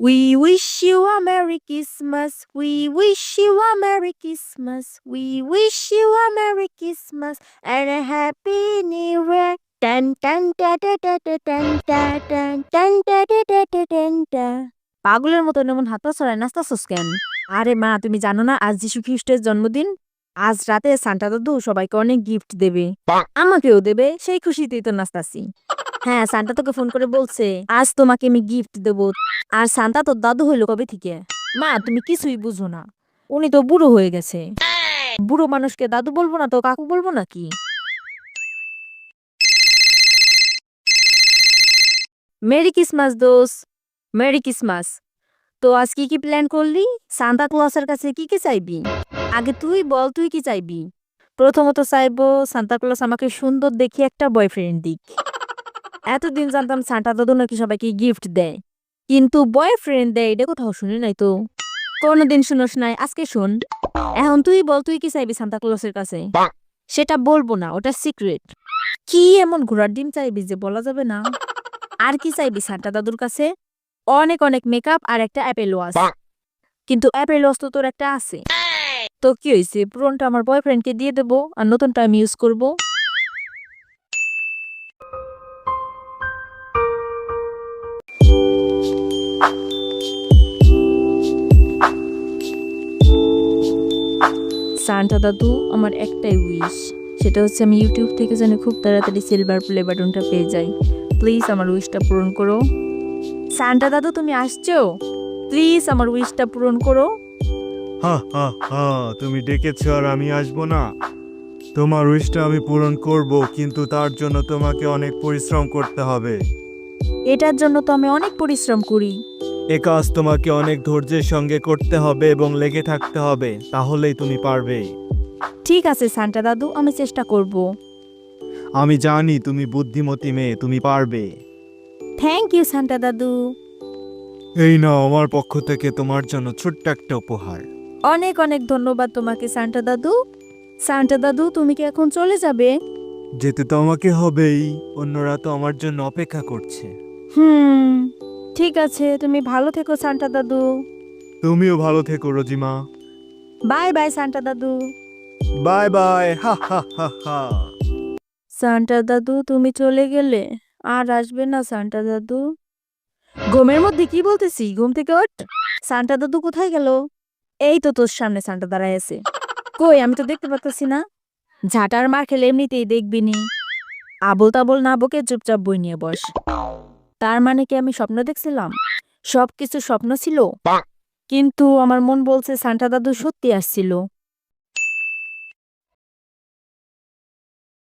We wish you a Merry Christmas. We wish you a Merry Christmas. We wish you a Merry Christmas and a Happy New Year. Dun dun da da da da dun da dun dun da da da da dun da পাগলের মতো এমন হাত ছড়ায় নাচতাছস কেন আরে মা তুমি জানো না আজ যিশু খ্রিস্টের জন্মদিন আজ রাতে সান্টা দাদু সবাইকে অনেক গিফট দেবে আমাকেও দেবে সেই খুশিতেই তো নাচতাছি হ্যাঁ সান্তা তোকে ফোন করে বলছে, আজ তোমাকে আমি গিফট দেব। আর সান্তা তোর দাদু হইল কবে থেকে? মা, তুমি কিছুই বুঝো না। উনি তো বুড়ো হয়ে গেছে। বুড়ো মানুষকে দাদু বলব না তো কাকু বলব নাকি মেরি ক্রিসমাস দোস মেরি ক্রিসমাস। তো আজ কি কি প্ল্যান করলি? সান্তা ক্লসের কাছে কি কি চাইবি? আগে তুই বল, তুই কি চাইবি? প্রথমত চাইব, সান্তা ক্লস আমাকে সুন্দর দেখি একটা বয়ফ্রেন্ড দিক। এতদিন জানতাম সান্টা দাদু নাকি সবাইকে গিফট দেয়। কিন্তু বয়ফ্রেন্ড দেয়, এটা কোথাও শুনি নাই তো। কোনোদিন শুনোস নাই, আজকে শোন। এখন তুই বল, তুই কি চাইবি সান্তা ক্লসের কাছে? সেটা বলব না, ওটা সিক্রেট কি এমন ঘোড়ার ডিম চাইবি যে বলা যাবে না? আর কি চাইবি সান্টা দাদুর কাছে? অনেক অনেক মেকআপ আর একটা অ্যাপেল ওয়াশ কিন্তু অ্যাপেল ওয়াশ তো তোর একটা আছে। তো কি হয়েছে পুরনটা আমার বয়ফ্রেন্ডকে দিয়ে দেবো, আর নতুনটা আমি ইউজ করব। সান্টা দাদু আমার একটাই উইশ সেটা হচ্ছে আমি ইউটিউব থেকে যেন খুব তাড়াতাড়ি সিলভার প্লে বাটনটা পেয়ে যাই। প্লিজ আমার উইশটা পূরণ করো। সান্টা দাদু তুমি আসছো? প্লিজ আমার উইশটা পূরণ করো। হা হা হা তুমি ডেকেছো আর আমি আসব না। তোমার উইশটা আমি পূরণ করব কিন্তু তার জন্য তোমাকে অনেক পরিশ্রম করতে হবে। এটার জন্য তো আমি অনেক পরিশ্রম করি। এ কাজ তোমাকে অনেক ধৈর্যের সঙ্গে করতে হবে এবং লেগে থাকতে হবে তাহলেই তুমি পারবে। ঠিক আছে সান্টা দাদু আমি চেষ্টা করব। আমি জানি তুমি বুদ্ধিমতী মেয়ে তুমি পারবে। থ্যাংক ইউ সান্টা দাদু। এই নাও আমার পক্ষ থেকে তোমার জন্য ছোট্ট একটা উপহার। অনেক অনেক ধন্যবাদ তোমাকে সান্টা দাদু। সান্টা দাদু তুমি কি এখন চলে যাবে? যেতে তো আমাকে হবেই অন্যরা তো আমার জন্য অপেক্ষা করছে। হুম। ঠিক আছে তুমি ভালো থেকো সান্টা দাদু। তুমিও ভালো থেকো রজিমা। বাই বাই সান্টা দাদু। বাই বাই হা হা হা হা। সান্টা দাদু তুমি চলে গেলে? আর আসবে না সান্টা দাদু? ঘুমের মধ্যে কি বলতেছি? ঘুম থেকে ওঠ। সান্টা দাদু কোথায় গেল? এই তো তোর সামনে সান্টা দাঁড়ায় আছে। কই আমি তো দেখতে পাচ্ছি না। ঝাঁটার মার খেলে এমনিতেই দেখবি নি। আবল তাবল না বকে চুপচাপ বই নিয়ে বস। তার মানে কি আমি স্বপ্ন দেখছিলাম? সবকিছু স্বপ্ন ছিল? কিন্তু আমার মন বলছে সান্টা দাদু সত্যি আসছিল।